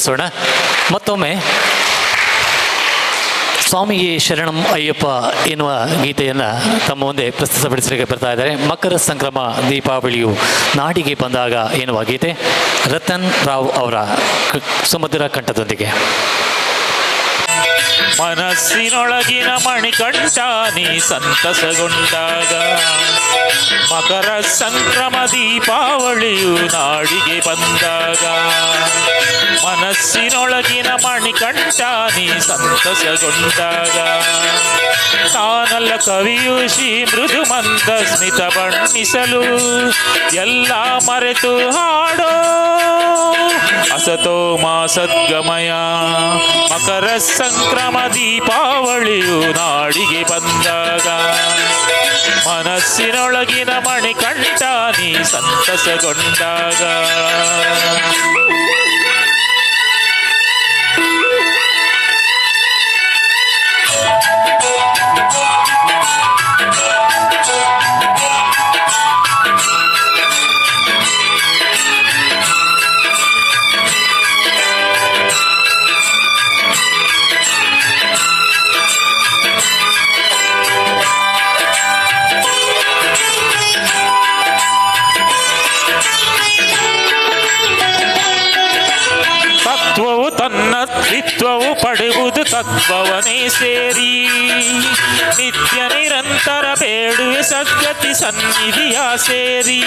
ತಿಳಿಸೋಣ ಮತ್ತೊಮ್ಮೆ ಸ್ವಾಮಿಗೆ ಶರಣಂ ಅಯ್ಯಪ್ಪ ಎನ್ನುವ ಗೀತೆಯನ್ನು ತಮ್ಮ ಮುಂದೆ ಪ್ರಸ್ತುತಪಡಿಸಲಿಕ್ಕೆ ಬರ್ತಾ ಇದ್ದಾರೆ. ಮಕರ ಸಂಕ್ರಮ ದೀಪಾವಳಿಯು ನಾಡಿಗೆ ಬಂದಾಗ ಎನ್ನುವ ಗೀತೆ ರತನ್ ರಾವ್ ಅವರ ಸುಮಧುರ ಕಂಠದೊಂದಿಗೆ. ಮನಸ್ಸಿನೊಳಗಿನ ಮಣಿಕಂಠ ನೀ ಸಂತಸಗೊಂಡಾಗ ಮಕರ ಸಂಕ್ರಮ ದೀಪಾವಳಿಯು ನಾಡಿಗೆ ಬಂದಾಗ ಮನಸ್ಸಿನೊಳಗಿನ ಮಣಿಕಂಠ ನೀ ಸಂತಸಗೊಂಡಾಗ ತಾನಲ್ಲ ಕವಿಯು ಶ್ರೀ ಮೃದು ಮಂದ ಸ್ಮಿತ ಬಣ್ಣಿಸಲು ಎಲ್ಲ ಮರೆತು ಹಾಡೋ ಅಸತೋ ಮಾ ಸದ್ಗಮಯ ಮಕರ ಸಂಕ್ರಮ ದೀಪಾವಳಿಯು ನಾಡಿಗೆ ಬಂದಾಗ. ಮನಸ್ಸಿನೊಳಗಿನ ಮಣಿಕಂಠ ನೀ ಸಂತಸಗೊಂಡಾಗ. ಪಡೆಯುವುದು ತತ್ವವನೇ ಸೇರಿ ನಿತ್ಯ ನಿರಂತರ ಬೇಡುವೆ ಸದ್ಗತಿ ಸನ್ನಿಧಿಯ ಸೇರಿ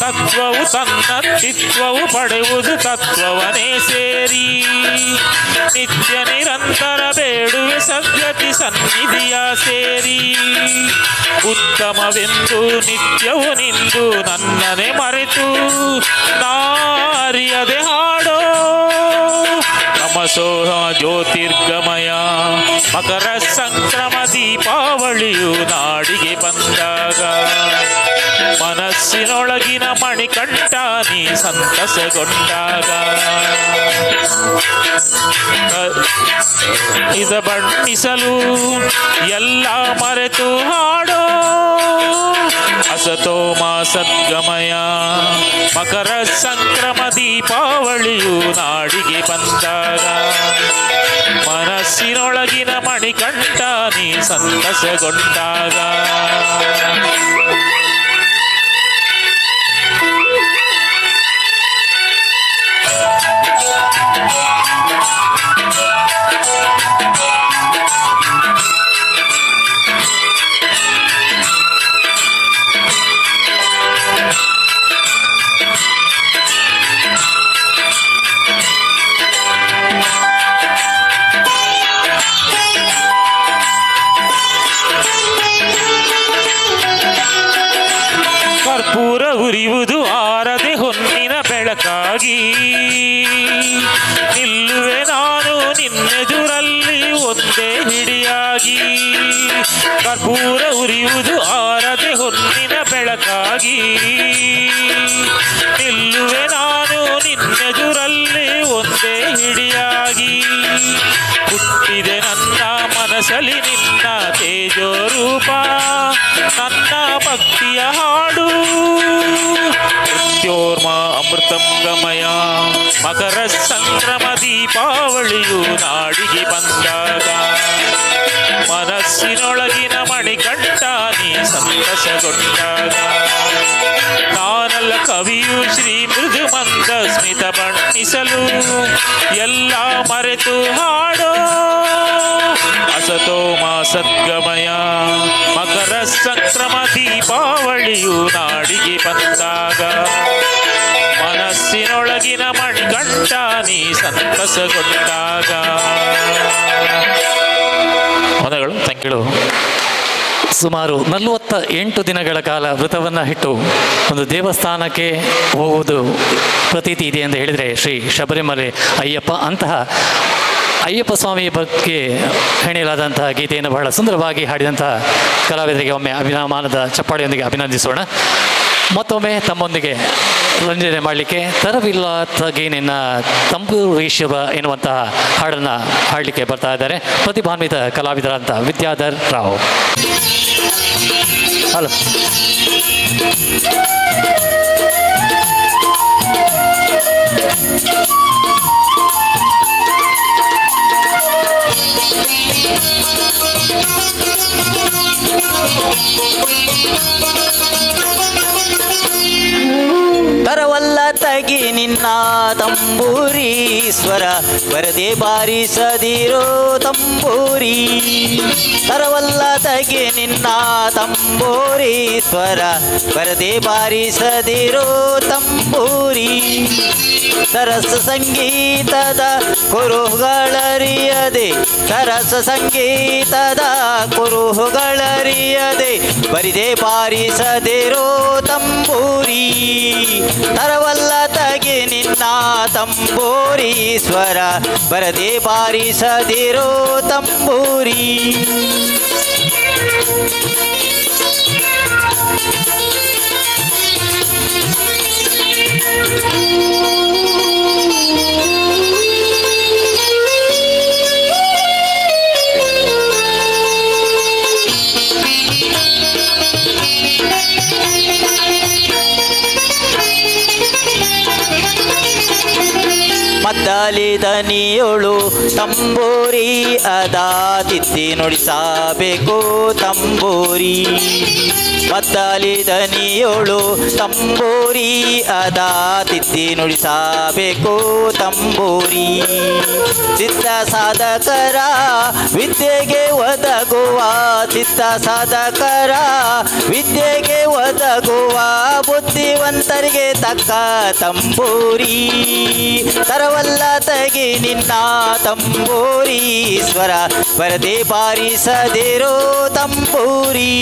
ತತ್ವವು ತನ್ನ ತ್ರಿತ್ವವು ಪಡೆಯುವುದು ತತ್ವವನೇ ಸೇರಿ ನಿತ್ಯ ನಿರಂತರ ಬೇಡುವೆ ಸದ್ಗತಿ ಸನ್ನಿಧಿಯ ಸೇರಿ ಉತ್ತಮವೆಂದು ನಿತ್ಯವು ನಿಂದು ನನ್ನನೆ ಮರೆತು ನಾರಿಯದೆ ಹಾಡೋ ನಮಸೋಹ ಜ್ಯೋತಿರ್ಗಮಯ ಮಕರ ಸಂಕ್ರಮ ದೀಪಾವಳಿಯು ನಾಡಿಗೆ ಬಂದಾಗ ಮನಸ್ಸಿನೊಳಗಿನ ಮಣಿಕಂಠ ನೀ ಸಂತಸಗೊಂಡಾಗ. ಇದ ಬಣ್ಣಿಸಲು ಎಲ್ಲ ಮರೆತು ಹಾಡೋ ಅಸತೋಮ ಸದ್ಗಮಯ. ಮಕರ ಸಂಕ್ರಮ ದೀಪಾವಳಿಯು ನಾಡಿಗೆ ಬಂದಾಗ ಮನಸ್ಸಿನೊಳಗಿನ ಮಣಿಕಂಠ ನೀ ಸಂತಸಗೊಂಡಾಗ. ಆರದೆ ಹೊನ್ನಿನ ಬೆಳಕಾಗಿ. ನಿಲ್ಲುವೆ ನಾನು ನಿನ್ನೆದುರಲ್ಲಿ ಒಂದೇ ಹಿಡಿಯಾಗಿ. ಕರ್ಪೂರ ಉರಿಯುವುದು ಆರದೆ ಹೊನ್ನಿನ ಬೆಳಕಾಗಿ. ನಿಲ್ಲುವೆ ನಾನು ನಿನ್ನೆದುರಲ್ಲಿ ಒಂದೇ ಹಿಡಿಯಾಗಿ. ಹುಟ್ಟಿದೆ ನನ್ನ ಮನಸ್ಸಲ್ಲಿ ನಿನ್ನ ತೇಜೋ ರೂಪ ನನ್ನ ಭಕ್ತಿಯ ಹಾಡು. ಮೃತ್ಯೋರ್ಮ ಅಮೃತಂ ಗಮಯ ಮಕರ ಸಂಕ್ರಮ ದೀಪಾವಳಿಯು ನಾಡಿಗೆ ಬಂದಾಗ ಮನಸ್ಸಿನೊಳಗಿನ ಮಣಿಕಂಠ ನೀ ಸಂತಸಗೊಂಡಾಗ ನಾನಲ್ಲ ಕವಿಯು ಶ್ರೀ ಮೃದು ಮಂದ ಸ್ಮಿತ ಬಣ್ಣಿಸಲು ಎಲ್ಲ ಮರೆತು ಹಾಡೋ ಅಸತೋಮ ಸದ್ಗಮಯ ಮಕರ ಸಂಕ್ರಮ ದೀಪಾವಳಿಯು ನಾಡಿಗೆ ಬಂದಾಗ ಮನಸ್ಸಿನೊಳಗಿನ ಮಣಿಗಂಟ ನೀ ಸಂತಸಗೊಂಡಾಗ. ಮನಗಳು ಯು ಸುಮಾರು ನಲವತ್ತ ಎಂಟು ದಿನಗಳ ಕಾಲ ವ್ರತವನ್ನು ಇಟ್ಟು ಒಂದು ದೇವಸ್ಥಾನಕ್ಕೆ ಹೋಗುವುದು ಪ್ರತೀತಿ ಇದೆ ಎಂದು ಹೇಳಿದರೆ ಶ್ರೀ ಶಬರಿಮಲೆ ಅಯ್ಯಪ್ಪ ಅಂತಹ ಅಯ್ಯಪ್ಪ ಸ್ವಾಮಿ ಬಗ್ಗೆ ಹೆಣೆಯಲಾದಂತಹ ಗೀತೆಯನ್ನು ಬಹಳ ಸುಂದರವಾಗಿ ಹಾಡಿದಂತಹ ಕಲಾವಿದರಿಗೆ ಒಮ್ಮೆ ಅಭಿನಮಾನದ ಚಪ್ಪಾಳೆಯೊಂದಿಗೆ ಅಭಿನಂದಿಸೋಣ. ಮತ್ತೊಮ್ಮೆ ತಮ್ಮೊಂದಿಗೆ ರಂಜನೆ ಮಾಡಲಿಕ್ಕೆ ತರವಿಲ್ಲ ತಗೇನಿನ ತಂಬೂರೀಶ್ವರ ಎನ್ನುವಂತಹ ಹಾಡನ್ನು ಹಾಡಲಿಕ್ಕೆ ಬರ್ತಾ ಇದ್ದಾರೆ. ಪ್ರತಿಭಾನ್ವಿತ ಕಲಾವಿದರಂತ ವಿದ್ಯಾಧರ್ ರಾವ್. ಹಲೋ. ತರವಲ್ಲ ತಗಿ ನಿನ್ನ ತಂಬೂರೀಶ್ವರ, ಬರದೆ ಬಾರಿಸದಿರೋ ತಂಬೂರಿ. ತರವಲ್ಲ ತಗಿ ನಿನ್ನ ತಂಬೂರೀಶ್ವರ, ಬರದೆ ಬಾರಿಸದಿರೋ ತಂಬೂರಿ. ಸರಸ ಸಂಗೀತದ ಕುರುಹುಗಳರಿಯದೆ ಸರಸ ಸಂಗೀತದ ಕುರುಹುಗಳರಿಯದೆ ಬರಿದೆ ಪಾರಿಸದಿರೋ ತಂಬೂರಿ. ತರವಲ್ಲ ತಗೆ ನಿನ್ನ ತಂಬೂರೀಶ್ವರ ಬರದೆ ಪಾರಿಸದಿರೋ ತಂಬೂರಿ. ದನಿಯೊಳು ತಂಬೂರಿ ಅದ ತಿದ್ದಿ ನುಡಿಸಬೇಕು ತಂಬೂರಿ. ದನಿಯೊಳು ತಂಬೂರಿ ಅದ ತಿದ್ದಿ ನುಡಿಸಬೇಕು ತಂಬೋರಿ. ಚಿತ್ತ ಸಾಧಕರ ವಿದ್ಯೆಗೆ ಒದಗುವ, ಚಿತ್ತ ಸಾಧಕರ ವಿದ್ಯೆಗೆ ಒದಗುವ ಬುದ್ಧಿವಂತರಿಗೆ ತಕ್ಕ ತಂಬೂರಿ. ತರವಲ್ಲ ತಗಿ ನಿನ್ನ ತಂಬೂರೀಶ್ವರ ಬರದೆ ಬಾರಿಸದಿರೋ ತಂಬೂರಿ.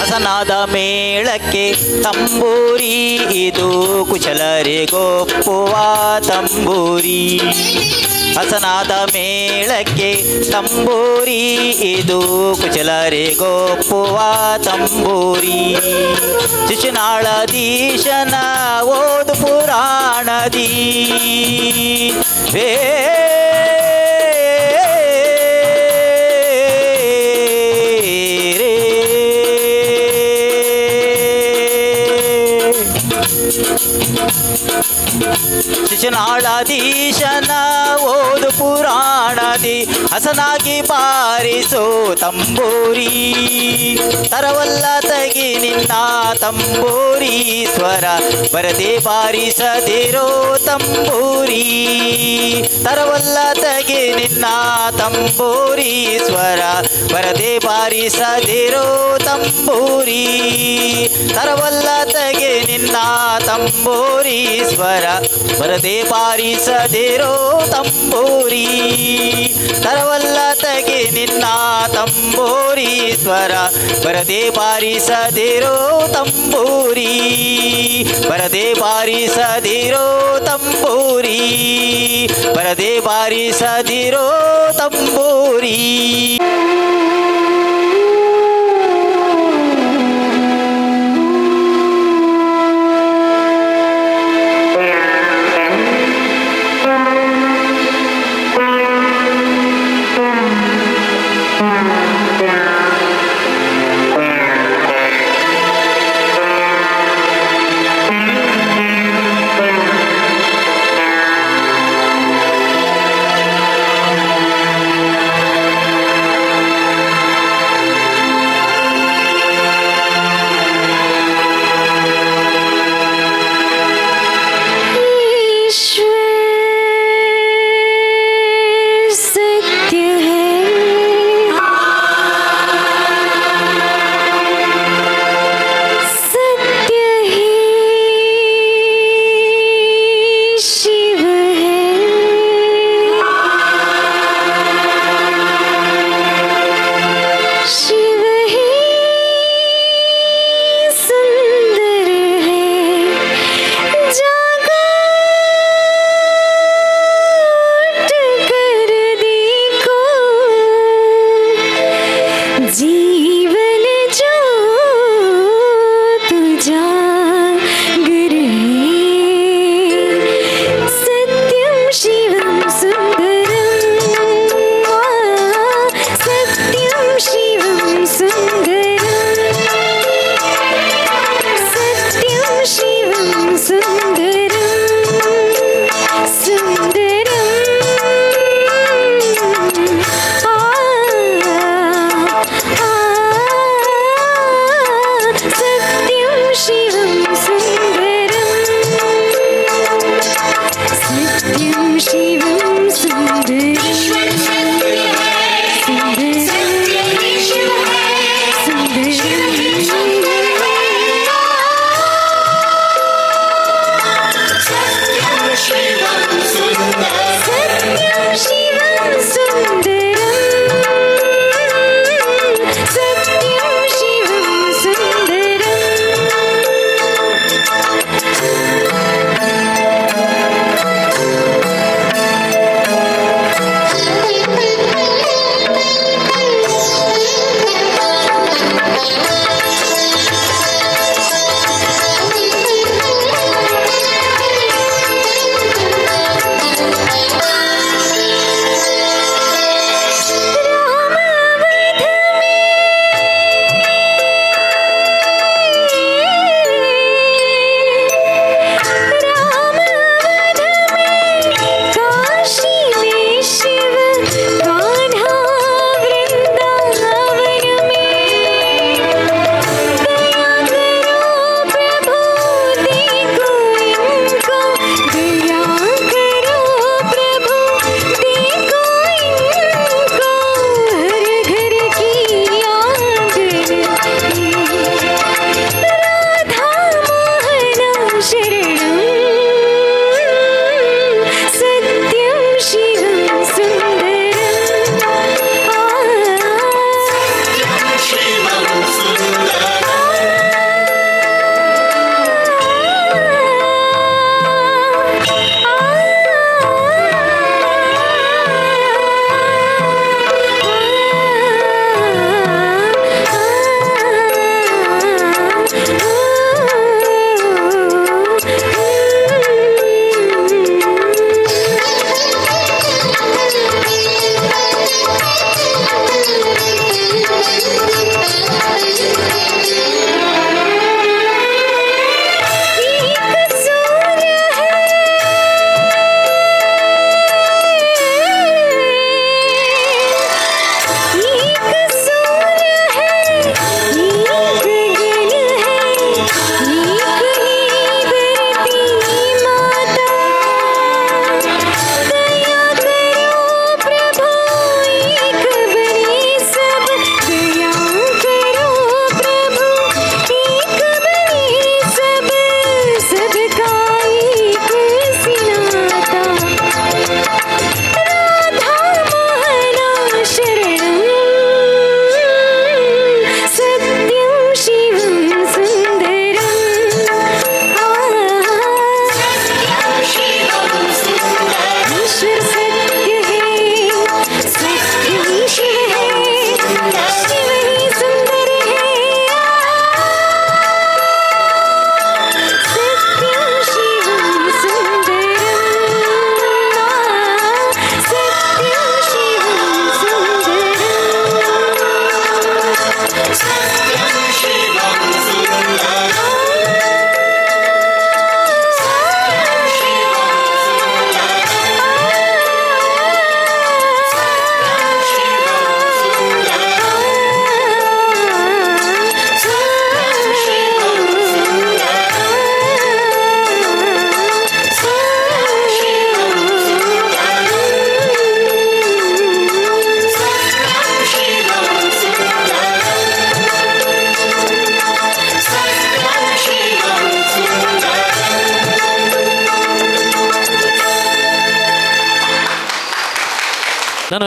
ಹಸನಾದ ಮೇಳಕ್ಕೆ ತಂಬೂರಿ ಇದು ಕುಶಲರಿಗೊಪ್ಪುವ ತಂಬೂರಿ. ಹಸನಾದ ಮೇಳಕ್ಕೆ ತಂಬೂರಿ ಇದು ಗೋಪುವ ತಂಬೂರಿ. ಶಿಶುನಾಳದೀಶನ ಓದು ಪುರಾಣದಿ. ರೇ ಶಿಶುನಾಳಾಧೀಶನ ಓದು ಪುರಾಣದಿ ಹಸನಾಗಿ ಬಾರಿಸೋ ತಂಬೂರಿ. ತರವಲ್ಲ ತಗಿ ನಿನ್ನ ತಂಬೂರಿ ಸ್ವರ ಬರದೆ ಬಾರಿಸದಿರೋ ತಂಬೂರಿ. ತರವಲ್ಲ ತಗಿ ನಿನ್ನ ತಂಬೂರಿ ಸ್ವರ ಬರದೆ ಬಾರಿಸದಿರೋ ತಂಬೂರಿ. ತರವಲ್ಲ ತಗೆ ನಿನ್ನ ತಂಬೂರಿ ಸ್ವರ ಬರದೆ ಬಾರಿಸದಿರೋ ತಂಬೂರಿ. ತರವಲ್ಲ ತಗೆ ನಿನ್ನ ತಂಬೂರಿ ಸ್ವರ ಬರದೆ ಬಾರಿಸದಿರೋ ತಂಬೂರಿ. ಬರದೆ ಬಾರಿಸದಿರೋ ತಂಬೂರಿ. ಬರದೆ ಬಾರಿಸದಿರೋ ತಂಬೂರಿ.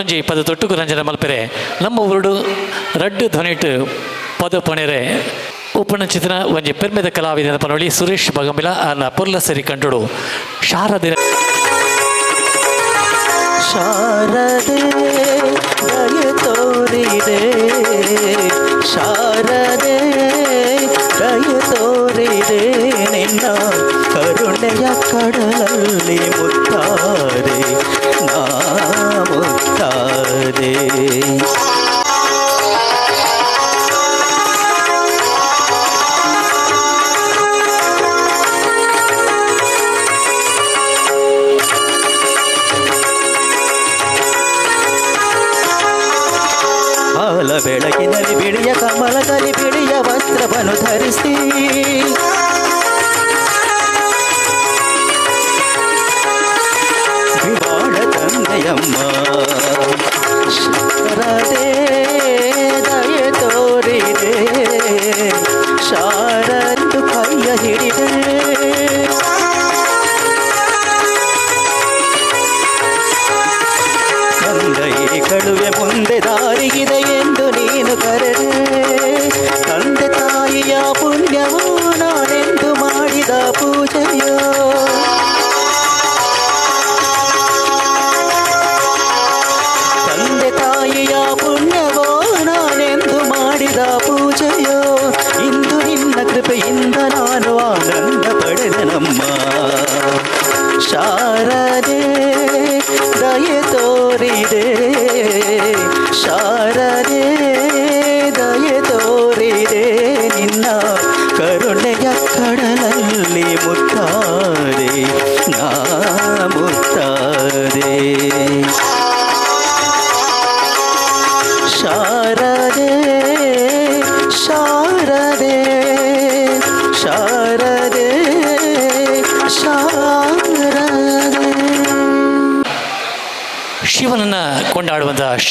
ನನೊಂಜಿ ಪದ ತೊಟ್ಟುಕು ರಂಜನೆ ಮಲ್ಪೆರೆ ನಮ್ಮ ಊರುಡು ರಡ್ಡು ಧ್ವನಿಟ್ ಪದ ಪಣೆರೆ ಉಪ್ಪಣ ಚಿತ್ರ ಒಂಜಿ ಪೆರ್ಮೆದ ಕಲಾವಿದನ ಪನೊಳಿ ಸುರೇಶ್ ಬಗಮಿಲ ಅನ್ನ ಪೊರ್ಲ ಸರಿ ಕಂಡುಡು ಶಾರದಿನ ಶಾರದೆ ದಯ ತೋರಿದೆ ಶಾರದೆ ದಯ ತೋರಿದೆ ನಿನ್ನ ಕರುಣೆಯ ಕಡಲಲ್ಲಿ ಮುತ್ತಾರೆ ನಾ ಮುತ್ತಾರೆ ಹಾಲ ಬೆಳಕಿನಲ್ಲಿ ಬಿಳಿಯ ಕಮಲದಲ್ಲಿ ಬಿಳಿಯ ವಸ್ತ್ರವನ್ನು ಧರಿಸಿ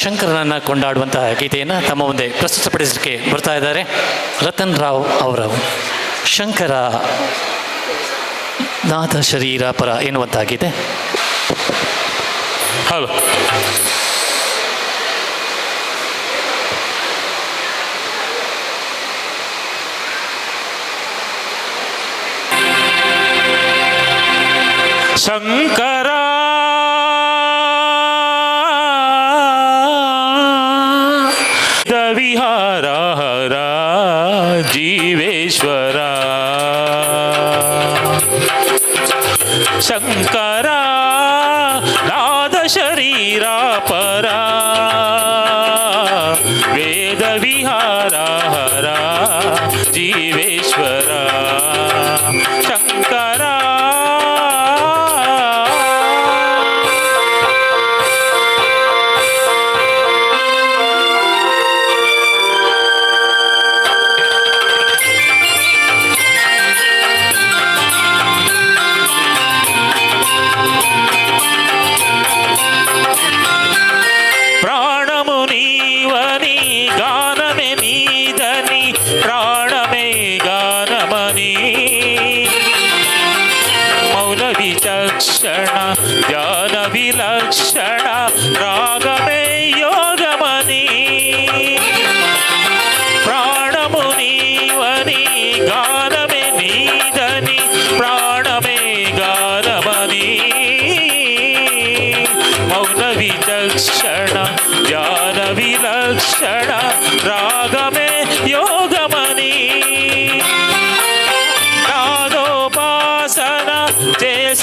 ಶಂಕರನನ್ನ ಕೊಂಡಾಡುವಂತಹ ಗೀತೆಯನ್ನು ತಮ್ಮ ಮುಂದೆ ಪ್ರಸ್ತುತಪಡಿಸಲಿಕ್ಕೆ ಬರ್ತಾ ಇದ್ದಾರೆ. ರತನ್ ರಾವ್ ಅವರ ಶಂಕರ ನಾಥ ಶರೀರ ಪರ ಎನ್ನುವಂತಹ ಗೀತೆ. ಹಲೋ ಶಂಕರ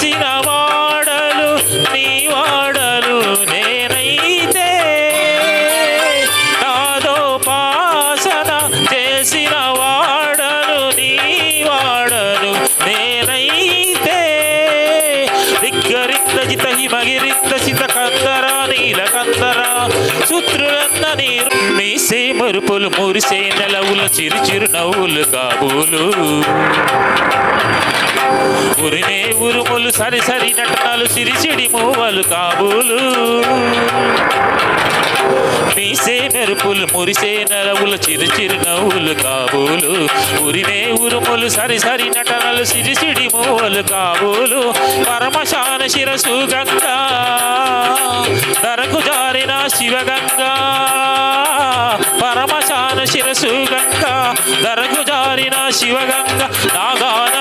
చేసిన వాడలు నీ వాడలు నేన మురిసే మరుపులు మురిసే నెలవులు చిరు చిరు నవ్వులు కాబూలు. ఉరినే ఉరుములు సరి సరి నటనలు సిరిసిడి మూవలు కాబూలు. మీసే మెరుపులు మురిసే నరవులు చిరు చిరు నవ్వులు కాబూలు. ఉరినే ఉరుములు సరి సరి నటనలు సిరిసిడి మూవలు కాబూలు పరమశాన శిరసు గంగా. ధరకు జారిన శివగంగా పరమశాన శిరసు గంగా. ధరకు జారిన శివగంగా నాగాన